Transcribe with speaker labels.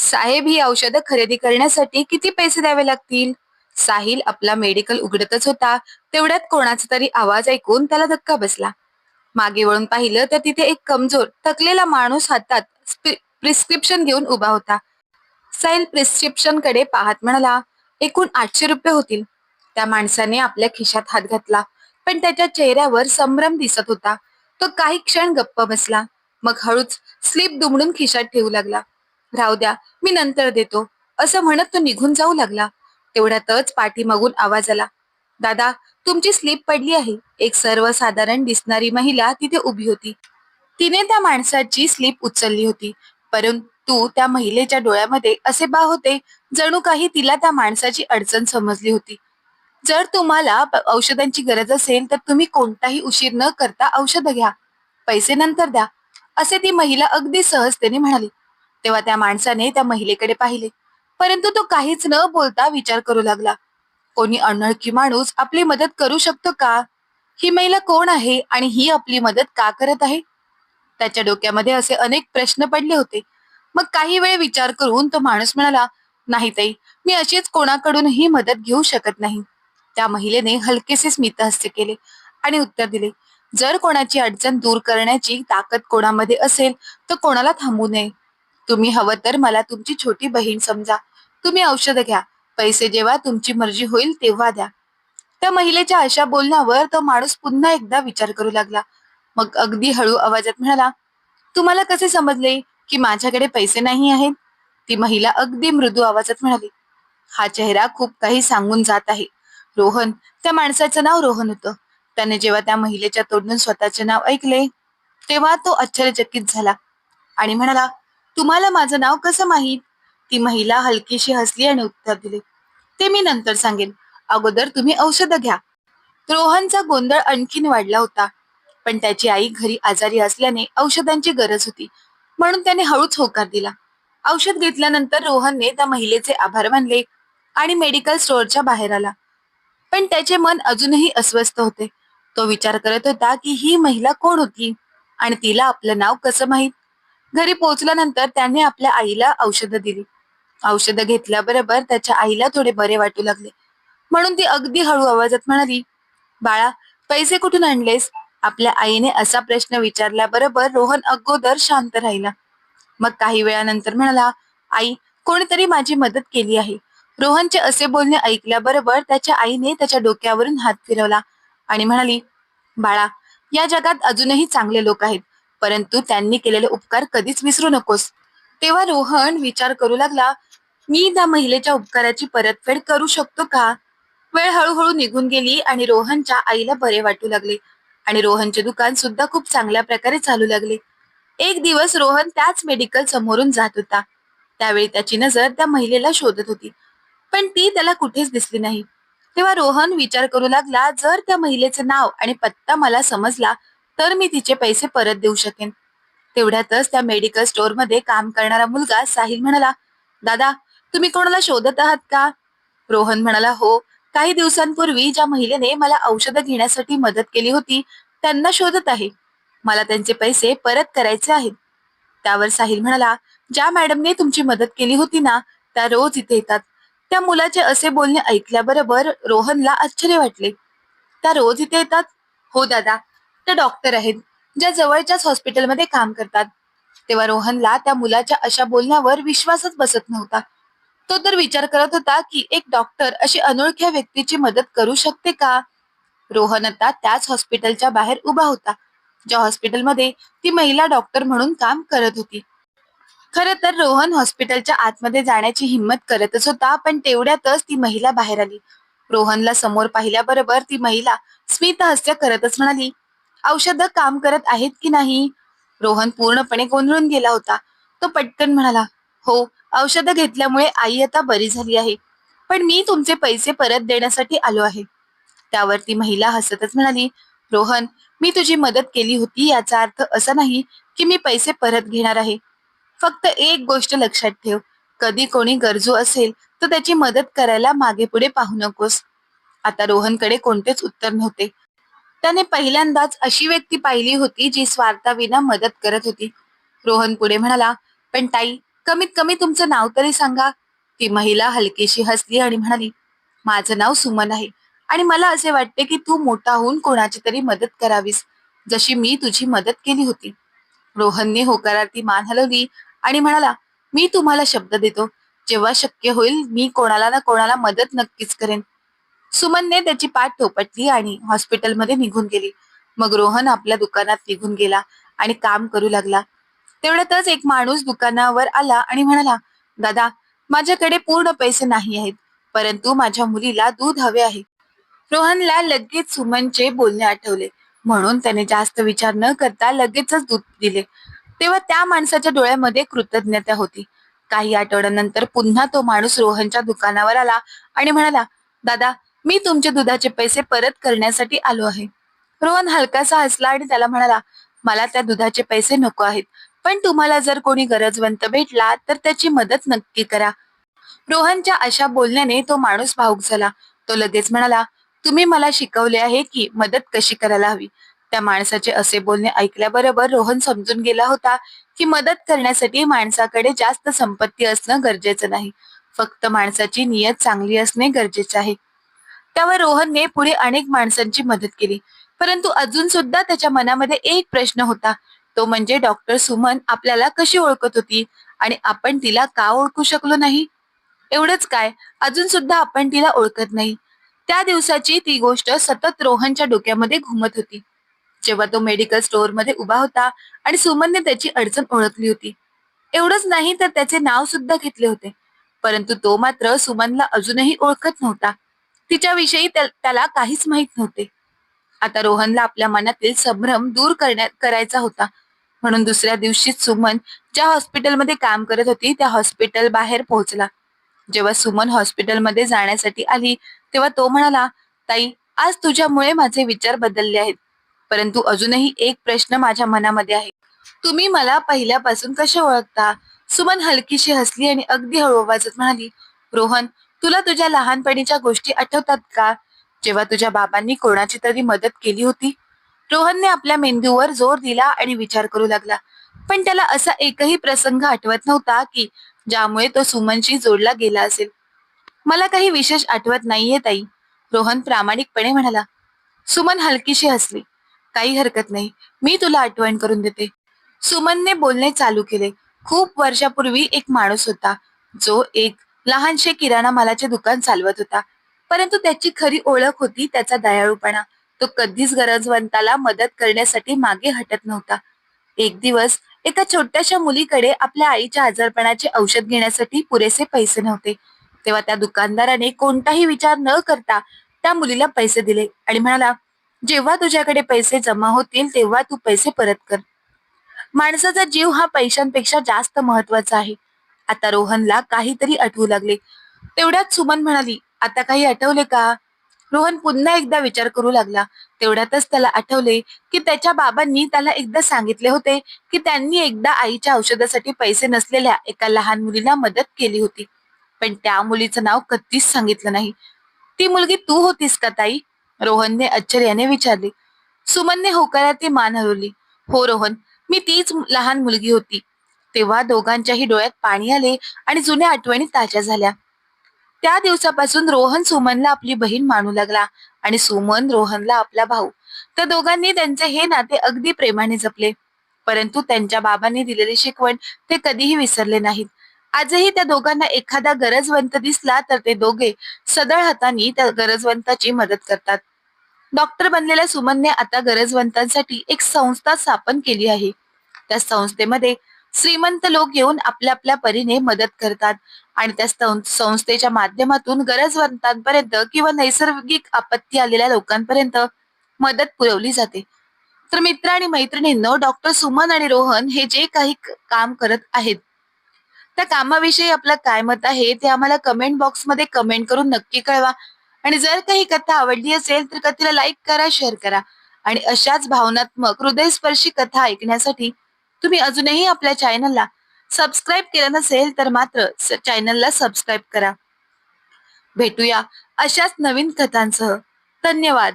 Speaker 1: साहेब ही औषधं खरेदी करण्यासाठी किती पैसे द्यावे लागतील? साहिल आपला मेडिकल उघडतच होता. तेवढ्यात कोणाचा तरी आवाज ऐकून त्याला धक्का बसला. मागे वळून पाहिलं तर तिथे एक कमजोर थकलेला माणूस हातात प्रिस्क्रिप्शन घेऊन उभा होता. साहिल प्रिस्क्रिप्शनकडे पाहत म्हणाला एकूण आठशे रुपये होतील. त्या माणसाने आपल्या खिशात हात घातला पण त्याच्या चेहऱ्यावर संभ्रम दिसत होता. तो काही क्षण गप्प बसला. मग हळूच स्लीप दुमडून खिशात ठेवू लागला. राहू द्या मी नंतर देतो. असं म्हणत तो निघून जाऊ लागला. तेवढ्यातच पाठीमागून आवाज आला. दादा तुमची स्लीप पडली आहे. एक सर्वसाधारण दिसणारी महिला तिथे उभी होती. तिने त्या माणसाची स्लीप उचलली होती. परंतु त्या महिलेच्या डोळ्यामध्ये असे बा होते जणू काही तिला त्या माणसाची अडचण समजली होती. जर तुम्हाला औषधांची गरज असेल तर तुम्ही कोणताही उशीर न करता औषध घ्या. पैसे नंतर द्या. असे ती महिला अगदी सहजतेने म्हणाली. तेव्हा त्या माणसाने त्या महिलेकडे पाहिले. परंतु तो काहीच न बोलता विचार करू लागला. कोणी अनोळखी माणूस आपली मदत करू शकतो का? ही महिला कोण आहे आणि ही आपली मदत का करत आहे? त्याच्या डोक्यामध्ये असे अनेक प्रश्न पडले होते. मग काही वेळ विचार करून तो माणूस म्हणाला नाही ताई मी अशीच कोणाकडूनही मदत घेऊ शकत नाही. त्या महिलेने हलकेसे स्मितहास्य केले आणि उत्तर दिले जर कोणाची अडचण दूर करण्याची ताकद कोणामध्ये असेल तर कोणाला थांबू नये. तुम्ही हवं तर मला तुमची छोटी बहीण समजा. तुम्ही औषध घ्या. पैसे जेव्हा तुमची मर्जी होईल तेव्हा द्या. त्या महिलेच्या अशा बोलण्यावर तो माणूस पुन्हा एकदा विचार करू लागला. मग अगदी हळू आवाजात म्हणाला तुम्हाला कसे समजले की माझ्याकडे पैसे नाही आहेत? ती महिला अगदी मृदू आवाजात म्हणाली हा चेहरा खूप काही सांगून जात आहे. रोहन त्या माणसाचं नाव रोहन होतं. त्याने जेव्हा त्या महिलेच्या तोंडून स्वतःचे नाव ऐकले तेव्हा तो आश्चर्यचकित झाला आणि म्हणाला तुम्हाला माझं नाव कसं माहीत? ती महिला हलकीशी हसली आणि उत्तर दिले. ते मी नंतर सांगेन. अगोदर तुम्ही औषध घ्या. रोहनचा गोंधळ आणखीन वाढला होता. पण त्याची आई घरी आजारी असल्याने औषधांची गरज होती. म्हणून त्याने हळूच होकार दिला. औषध घेतल्यानंतर रोहनने त्या महिलेचे आभार मानले आणि मेडिकल स्टोअरच्या बाहेर आला. पण त्याचे मन अजूनही अस्वस्थ होते. तो विचार करत होता की ही महिला कोण होती? आणि तिला आपलं नाव कसं माहीत? घरी पोहोचल्यानंतर त्याने आपल्या आईला औषधं दिली. औषधं घेतल्याबरोबर त्याच्या आईला थोडे बरे वाटू लागले. म्हणून ती अगदी हळू आवाजात म्हणाली बाळा पैसे कुठून आणलेस? आपल्या आईने असा प्रश्न विचारल्याबरोबर रोहन अगोदर शांत राहिला. मग काही वेळानंतर म्हणाला आई कोणीतरी माझी मदत केली आहे. रोहनचे असे बोलणे ऐकल्याबरोबर त्याच्या आईने त्याच्या डोक्यावरून हात फिरवला आणि म्हणाली बाळा या जगात अजूनही चांगले लोक आहेत. परंतु त्यांनी केलेले उपकार कधीच विसरू नकोस. तेव्हा रोहन विचार करू लागला मी त्या महिलेच्या उपकाराची परतफेड करू शकतो का? वेळ हळूहळू निघून गेली आणि रोहनच्या आईला बरे वाटू लागले आणि रोहनचे दुकान सुद्धा खूप चांगल्या प्रकारे चालू लागले. एक दिवस रोहन त्याच मेडिकल समोरून जात होता. त्यावेळी त्याची नजर त्या महिलेला शोधत होती पण ती त्याला कुठेच दिसली नाही. तेव्हा रोहन विचार करू लागला जर त्या महिलेचं नाव आणि पत्ता मला समजला तर मी तिचे पैसे परत देऊ शकेन. तेवढ्यातच त्या मेडिकल स्टोअरमध्ये काम करणारा मुलगा साहिल म्हणाला दादा तुम्ही कोणाला शोधत आहात का? रोहन म्हणाला हो काही दिवसांपूर्वी ज्या महिलेने मला औषधं घेण्यासाठी मदत केली होती त्यांना शोधत आहे. मला त्यांचे पैसे परत करायचे आहेत. त्यावर साहिल म्हणाला ज्या मॅडमने तुमची मदत केली होती ना त्या रोज इथे येतात. त्या मुलाचे असे बोलणे ऐकल्याबरोबर रोहनला आश्चर्य वाटले. त्या रोज इथे येतात? हो दादा. त्या डॉक्टर आहेत ज्या जवळच्याच हॉस्पिटलमध्ये काम करतात. तेव्हा रोहनला त्या मुलाच्या अशा बोलण्यावर विश्वासच बसत नव्हता. तो तर विचार करत होता की एक डॉक्टर अशी अनोळख्या व्यक्तीची मदत करू शकते का? रोहन आता त्याच हॉस्पिटलच्या बाहेर उभा होता ज्या हॉस्पिटलमध्ये ती महिला डॉक्टर म्हणून काम करत होती. खर तर रोहन हॉस्पिटलच्या आतमध्ये जाण्याची हिंमत करतच होता पण तेवढ्यातच ती महिला बाहेर आली. रोहनला समोर पाहिल्याबरोबर ती महिला स्मितहस्य करतच म्हणाली औषध काम करत आहेत की नाही? रोहन पूर्णपणे गोंधळून गेला होता. तो पटकन म्हणाला हो औषधं घेतल्यामुळे आई आता बरी झाली आहे. पण मी तुमचे पैसे परत देण्यासाठी आलो आहे. त्यावर ती महिला हसतच म्हणाली रोहन मी तुझी मदत केली होती याचा अर्थ असा नाही की मी पैसे परत घेणार आहे. फक्त एक गोष्ट लक्षात ठेव. कधी कोणी गरजू असेल तर त्याची मदत करायला मागे पुढे पाहू नकोस. आता रोहनकडे कोणतेच उत्तर नव्हते. त्याने पहिल्यांदाच अशी व्यक्ती पाहिली होती जी स्वार्थाविना मदत करत होती. रोहन पुढे म्हणाला पण ताई कमीत कमी तुमचं नाव तरी सांगा. ती महिला हलकीशी हसली आणि म्हणाली माझं नाव सुमन आहे आणि मला असे वाटते की तू मोठा होऊन कोणाची तरी मदत करावीस जशी मी तुझी मदत केली होती. रोहनने होकारार्थी मान हलवली आणि म्हणाला मी तुम्हाला शब्द देतो. जेव्हा शक्य होईल मी कोणाला ना कोणाला मदत नक्कीच करेन. सुमनने त्याची पाठ थोपटली आणि हॉस्पिटलमध्ये निघून गेली. मग रोहन आपल्या दुकानात निघून गेला आणि काम करू लागला. तेवढ्यातच एक माणूस दुकानावर आला आणि म्हणाला दादा माझ्याकडे पूर्ण पैसे नाही आहेत परंतु माझ्या मुलीला दूध हवे आहे. रोहनला लगेच सुमनचे बोलणे आठवले. म्हणून त्याने जास्त विचार न करता लगेचच दूध दिले. तेव्हा त्या माणसाच्या डोळ्यामध्ये कृतज्ञता होती. काही आठवड्यानंतर पुन्हा तो माणूस रोहनच्या दुकानावर आला आणि म्हणाला दादा मी तुमचे दुधाचे पैसे परत करण्यासाठी आलो आहे. रोहन हलकासा हसला आणि त्याला म्हणाला मला त्या दुधाचे पैसे नको आहेत. पण तुम्हाला जर कोणी गरजवंत भेटला तर त्याची मदत नक्की करा. रोहनच्या अशा बोलण्याने तो माणूस भाऊक झाला. तो लगेच म्हणाला तुम्ही मला शिकवले आहे की मदत कशी करायला हवी. त्या माणसाचे असे बोलणे ऐकल्याबरोबर रोहन समजून गेला होता की मदत करण्यासाठी माणसाकडे जास्त संपत्ती असणं गरजेचं नाही. फक्त माणसाची नियत चांगली असणे गरजेचे आहे. त्यावर रोहनने पुढे अनेक माणसांची मदत केली. परंतु अजून सुद्धा त्याच्या मनामध्ये एक प्रश्न होता. तो म्हणजे डॉक्टर सुमन आपल्याला कशी ओळखत होती? आणि आपण तिला का ओळखू शकलो नाही? एवढंच काय अजून सुद्धा आपण तिला ओळखत नाही. त्या दिवसाची ती गोष्ट सतत रोहनच्या डोक्यामध्ये घुमत होती. जेव्हा तो मेडिकल स्टोअरमध्ये उभा होता आणि सुमनने त्याची अडचण ओळखली होती. एवढंच नाही तर त्याचे नाव सुद्धा घेतले होते. परंतु तो मात्र सुमनला अजूनही ओळखत नव्हता. तिच्याविषयी त्याला काहीच माहीत नव्हते. आता रोहनला आपल्या मनातील संभ्रम दूर करण्यात करायचा होता. म्हणून दुसऱ्या दिवशीच सुमन ज्या हॉस्पिटलमध्ये काम करत होती त्या हॉस्पिटल बाहेर पोहोचला. जेव्हा सुमन हॉस्पिटलमध्ये जाण्यासाठी आली तेव्हा तो म्हणाला ताई आज तुझ्यामुळे माझे विचार बदलले आहेत. परंतु अजूनही एक प्रश्न माझ्या मनामध्ये आहे. तुम्ही मला पहिल्यापासून कसे ओळखता? सुमन हलकीशी हसली आणि अगदी हळू आवाजात म्हणाली रोहन तुला तुझ्या लहानपणीच्या गोष्टी आठवतात का? जेव्हा तुझ्या बाबांनी कोणाची तरी मदत केली होती? रोहनने आपल्या मेंदूवर जोर दिला आणि विचार करू लागला. पण त्याला असा एकही प्रसंग आठवत नव्हता की ज्यामुळे तो सुमनशी जोडला गेला असेल. मला काही विशेष आठवत नाहीये ताई. रोहन प्रामाणिकपणे म्हणाला सुमन हलकीशी हसली. काही हरकत नाही. मी तुला आठवण करून देते. सुमनने बोलणे चालू केले. खूप वर्षापूर्वी एक माणूस होता जो एक लहानशे किराणा मालाचे दुकान चालवत होता. परंतु त्याची खरी ओळख होती त्याचा दयाळूपणा. तो कधीच गरजवंताला मदत करण्यासाठी मागे हटत नव्हता. एक दिवस एका छोट्याशा मुलीकडे आपल्या आईच्या आजारपणाचे औषध घेण्यासाठी पुरेसे पैसे नव्हते. तेव्हा त्या दुकानदाराने कोणताही विचार न करता त्या मुलीला पैसे दिले आणि म्हणाला जेव्हा तुझ्याकडे पैसे जमा होतील तेव्हा तू पैसे परत कर. माणसाचा जीव हा पैशांपेक्षा जास्त महत्त्वाचा आहे. आता रोहनला काहीतरी आठवू लागले. तेवढ्यात सुमन म्हणाली आता काही आठवले का? रोहन पुन्हा एकदा विचार करू लागला. तेवढ्यातच त्याला आठवले की त्याच्या बाबांनी त्याला एकदा सांगितले होते की त्यांनी एकदा आईच्या औषधासाठी पैसे नसलेल्या एका लहान मुलीला मदत केली होती. पण त्या मुलीचं नाव कधीच सांगितलं नाही. ती मुलगी तू होतीस का ताई? रोहनने आश्चर्याने विचारले. सुमनने होकारार्थी मान हलवली. हो रोहन मी तीच लहान मुलगी होती. तेव्हा दोघांच्याही डोळ्यात पाणी आले आणि जुन्या आठवणी ताज्या झाल्या. त्या दिवसापासून रोहन सुमनला आपली बहीण मानू लागला आणि सुमन रोहनला आपला भाऊ. तर दोघांनी त्यांचे हे नाते अगदी प्रेमाने जपले. परंतु त्यांच्या बाबांनी दिलेली शिकवण ते कधीही विसरले नाहीत. आजही त्या दोघांना एखादा गरजवंत दिसला तर ते दोघे सदळ हाताने त्या गरजवंताची मदत करतात. डॉक्टर बनलेल्या सुमनने आता गरजवंतांसाठी एक संस्था स्थापन केली आहे. त्या संस्थेमध्ये श्रीमंत लोक येऊन आपल्या आपल्या परीने मदत करतात. आणि त्या संस्थेच्या माध्यमातून गरजवंतांपर्यंत किंवा नैसर्गिक आपत्ती आलेल्या लोकांपर्यंत मदत पुरवली जाते. तर मित्र आणि मैत्रिणींनो डॉक्टर सुमन आणि रोहन हे जे काही काम करत आहेत त्या कामाविषयी आपलं काय मत आहे ते आम्हाला कमेंट बॉक्समध्ये कमेंट करून नक्की कळवा. आणि जर काही कथा आवडली असेल तर कथेला लाईक करा शेअर करा. आणि अशाच भावनात्मक हृदयस्पर्शी कथा ऐकण्यासाठी तुम्ही अजूनही आपल्या चॅनलला सबस्क्राईब केलं नसेल तर मात्र चॅनलला सबस्क्राईब करा. भेटूया अशाच नवीन कथांसह. धन्यवाद.